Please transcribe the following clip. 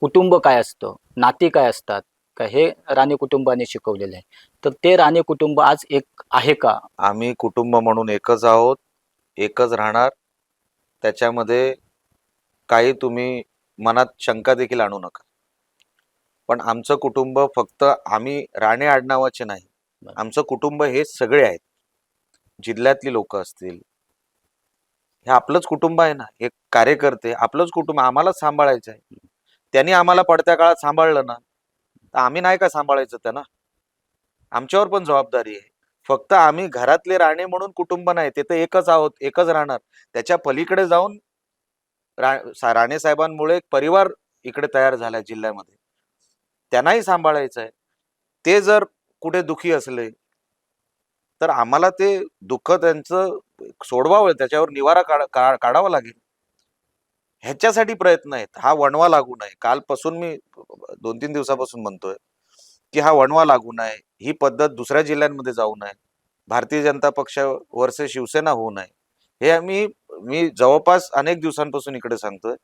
कुटुंब काय असतं? नाती काय असतात? का हे राणे कुटुंबाने शिकवलेलं आहे. तर ते राणे कुटुंब आज एक आहे का? आम्ही कुटुंब म्हणून एकच आहोत एकच राहणार. त्याच्यामध्ये काही तुम्ही मनात शंका देखील आणू नका. पण आमचं कुटुंब फक्त आम्ही राणे आडनावाचे नाही. आमचं कुटुंब हे सगळे आहेत. जिल्ह्यातली लोक असतील. हे आपलंच कुटुंब आहे ना? हे कार्यकर्ते आपलंच कुटुंब आम्हालाच सांभाळायचं आहे. त्यांनी आम्हाला पडत्या काळात सांभाळलं ना तर आम्ही नाही का सांभाळायचं त्यांना? आमच्यावर पण जबाबदारी आहे. फक्त आम्ही घरातले राणे म्हणून कुटुंब नाही ते तर एकच आहोत एकच राहणार. त्याच्या पलीकडे जाऊन रा सा- राणे साहेबांमुळे एक परिवार इकडे तयार झाला जिल्ह्यामध्ये. त्यांनाही सांभाळायचं आहे. ते जर कुठे दुखी असले तर आम्हाला ते दुःख त्यांचं सोडवावं त्याच्यावर निवारा काढ का- काढावा लागेल. ह्याच्यासाठी प्रयत्न आहेत. हा वणवा लागू नये. कालपासून मी दोन तीन दिवसापासून म्हणतोय की हा वणवा लागू नये. ही पद्धत दुसऱ्या जिल्ह्यांमध्ये जाऊ नये. भारतीय जनता पक्ष शिवसेना होऊ नये. हे मी मी जवळपास अनेक दिवसांपासून इकडे सांगतोय.